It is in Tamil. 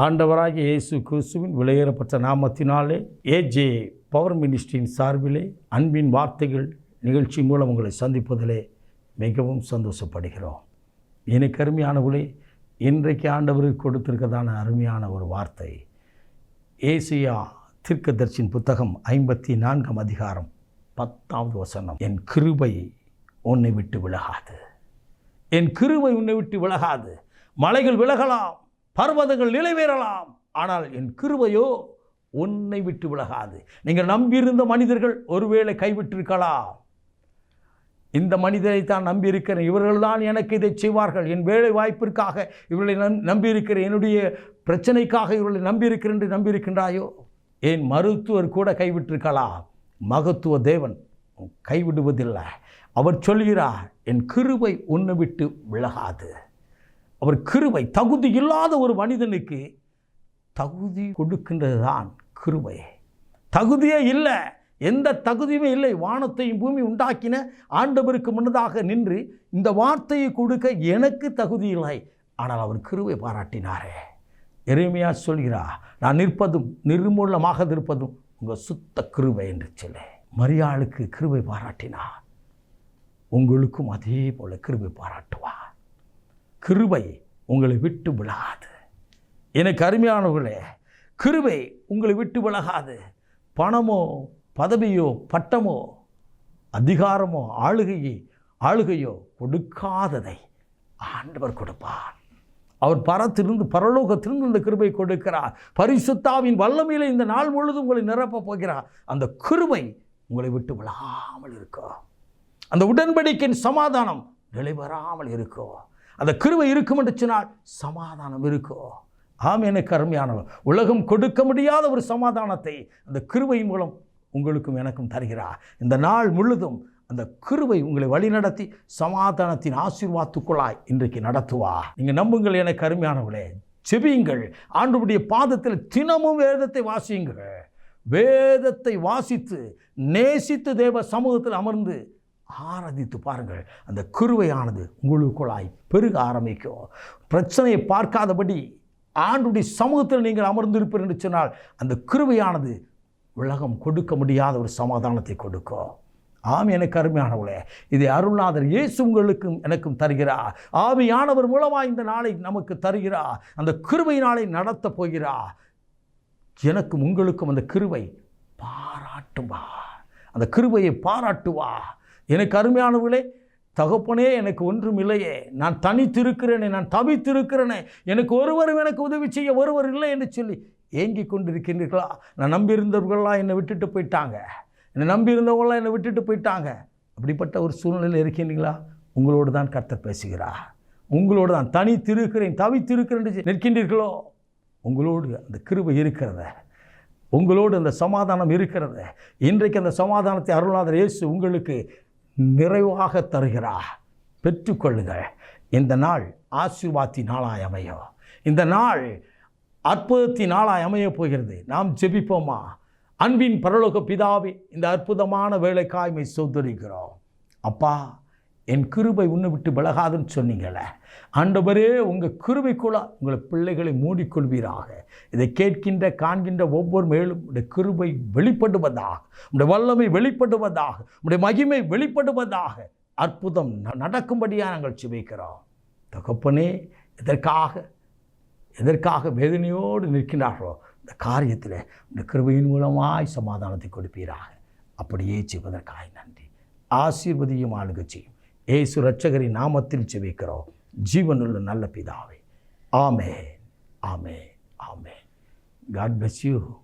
ஆண்டவராகிய இயேசு கிறிஸ்துவின் விலையேறப்பட்ட நாமத்தினாலே ஏஜே பவர் மினிஸ்ட்ரியின் சார்பிலே அன்பின் வார்த்தைகள் நிகழ்ச்சி மூலம் உங்களை சந்திப்பதிலே மிகவும் சந்தோஷப்படுகிறோம். எனக்கு அருமையானவர்களே இன்றைக்கு ஆண்டவருக்கு கொடுத்திருக்கதான அருமையான ஒரு வார்த்தை. ஏசியா தீர்க்கதர்சியின் புத்தகம் ஐம்பத்தி நான்காம் அதிகாரம் பத்தாவது வசனம் என் கிருபை உன்னை விட்டு விலகாது. என் கிருபை உன்னை விட்டு விலகாது. மலைகள் விலகலாம். பர்வதங்கள் நிலைவேறலாம். ஆனால் என் கிருபையோ உன்னை விட்டு விலகாது. நீங்கள் நம்பியிருந்த மனிதர்கள் ஒருவேளை கைவிட்டிருக்கலாம். இந்த மனிதரை தான் நம்பியிருக்கிறேன். இவர்கள்தான் எனக்கு இதை செய்வார்கள். என் வேலை வாய்ப்பிற்காக இவர்களை நம் நம்பியிருக்கிறேன். என்னுடைய பிரச்சனைக்காக இவர்களை நம்பியிருக்கிறேன் என்று நம்பியிருக்கின்றாயோ? என் மருத்துவர் கூட கைவிட்டிருக்கலாம். மகத்துவ தேவன் கைவிடுவதில்லை. அவர் சொல்கிறார் என் கிருபை உன்னை விட்டு விலகாது. அவர் கிருபை தகுதி இல்லாத ஒரு மனிதனுக்கு தகுதி கொடுக்கின்றது தான் கிருபை. தகுதியே இல்லை. எந்த தகுதியுமே இல்லை. வானத்தையும் பூமி உண்டாக்கின ஆண்டவருக்கு முன்னதாக நின்று இந்த வார்த்தையை கொடுக்க எனக்கு தகுதி இல்லை. ஆனால் அவர் கிருவை பாராட்டினாரே. எருமையாக சொல்கிறா நான் நிற்பதும் நிர்மூலமாக இருப்பதும் உங்கள் சுத்த கிருவை என்று சொல்லி. மரியாளுக்கு கிருவை பாராட்டினார். உங்களுக்கும் அதே போல் கிருவை பாராட்டுவார். கிருபை உங்களை விட்டு விலகாது. எனக்கு அருமையானவர்களே கிருபை உங்களை விட்டு விலகாது. பணமோ பதவியோ பட்டமோ அதிகாரமோ ஆளுகையை ஆளுகையோ கொடுக்காததை ஆண்டவர் கொடுப்பார். அவர் பரத்திலிருந்து பரலோகத்திலிருந்து இந்த கிருபை கொடுக்கிறார். பரிசுத்தாவின் வல்லமையில் இந்த நாள் முழுதும் உங்களை நிரப்பப் போகிறார். அந்த கிருபை உங்களை விட்டு விழாமல் இருக்கும் அந்த உடன்படிக்கையின் சமாதானம் நிலைவராமல் இருக்கும் அந்த கிருவை இருக்கும் என்று சொன்னால் சமாதானம் இருக்கும் ஆம் எனக்கு அருமையானவர் உலகம் கொடுக்க முடியாத ஒரு சமாதானத்தை அந்த கிருவை மூலம் உங்களுக்கும் எனக்கும் தருகிறார் இந்த நாள் முழுதும் அந்த கிருவை உங்களை வழிநடத்தி சமாதானத்தின் ஆசீர்வாத்துக்குள்ளாய் இன்றைக்கு நடத்துவா. நீங்கள் நம்புங்கள் எனக்கு அருமையானவர்களே செபியுங்கள் ஆண்டுடைய பாதத்தில் தினமும் வேதத்தை வாசியுங்கள். வேதத்தை வாசித்து நேசித்து தேவ சமூகத்தில் அமர்ந்து ஆராதித்து பாருங்கள். அந்த கிருவையானது முழுக்குழாய் பெருக ஆரம்பிக்கும். பிரச்சனையை பார்க்காதபடி ஆண்டுடைய சமூகத்தில் நீங்கள் அமர்ந்திருப்பீர் என்று சொன்னால் அந்த கிருவையானது உலகம் கொடுக்க முடியாத ஒரு சமாதானத்தை கொடுக்கும். ஆம் எனக்கு அருமையானவளே இதை அருள்நாதர் இயேசு உங்களுக்கும் எனக்கும் தருகிறா ஆவியானவர் மூலமாக இந்த நாளை நமக்கு தருகிறா அந்த கிருவை நாளை நடத்தப் போகிறா எனக்கும் உங்களுக்கும் அந்த கிருவை பாராட்டுவா அந்த கிருவையை பாராட்டுவா எனக்கு அருமையானவர்களே தகப்பனே எனக்கு ஒன்றும் இல்லையே நான் தனித்திருக்கிறேனே நான் தவித்திருக்கிறேனே. எனக்கு ஒருவரும் எனக்கு உதவி செய்ய ஒருவர் இல்லை என்று சொல்லி ஏங்கி கொண்டிருக்கின்றீர்களா? நான் நம்பியிருந்தவர்கள்லாம் என்னை விட்டுட்டு போயிட்டாங்க. என்னை நம்பியிருந்தவங்களாம் என்னை விட்டுட்டு போயிட்டாங்க. அப்படிப்பட்ட ஒரு சூழ்நிலையில் இருக்கின்றீங்களா உங்களோடு தான் கர்த்தர் பேசுகிறா உங்களோடு தான் தனித்திருக்கிறேன் தவித்திருக்கிறேன் நிற்கின்றீர்களோ? உங்களோடு அந்த கிருபை இருக்கிறத. உங்களோடு அந்த சமாதானம் இருக்கிறது. இன்றைக்கு அந்த சமாதானத்தை அருளாதர் இயேசு உங்களுக்கு நிறைவாக தருகிறார். பெற்றுக்கொள்ளுங்கள் இந்த நாள் ஆசீர்வாத்தி நாளாய் அமையும். இந்த நாள் அற்புதத்தின் நாளாய் அமையப் போகிறது. நாம் ஜெபிப்போமா? அன்பின் பரலோக பிதாவே இந்த அற்புதமான வேலைக்காய்மை சோதரிக்கிறோம். அப்பா என் கிருபை உன்னை விட்டு விலகாதுன்னு சொன்னீங்களே. ஆண்டவரே உங்கள் கிருபைக்குள்ள உங்களை பிள்ளைகளை மூடிக்கொள்வீராக. இதை கேட்கின்ற காண்கின்ற ஒவ்வொரு மேலும் உடைய கிருபை வெளிப்படுவதாக உடைய வல்லமை வெளிப்படுவதாக உடைய மகிமை வெளிப்படுவதாக அற்புதம் ந- நடக்கும்படியாக நாங்கள் சுவைக்கிறோம் தகப்பனே எதற்காக எதற்காக வேதனையோடு நிற்கின்றார்களோ இந்த காரியத்தில் இந்த கிருபையின் மூலமாய் சமாதானத்தை கொடுப்பீராக. அப்படியே செய்வதற்காக நன்றி. ஆசீர்வதியும் ஆளுக செய்யும். ஏசு ரட்சகரின் நாமத்தில் செவிக்கிறோம் ஜீவனுள்ள நல்ல பிதாவே. ஆமே ஆமே ஆமே காட் bless யூ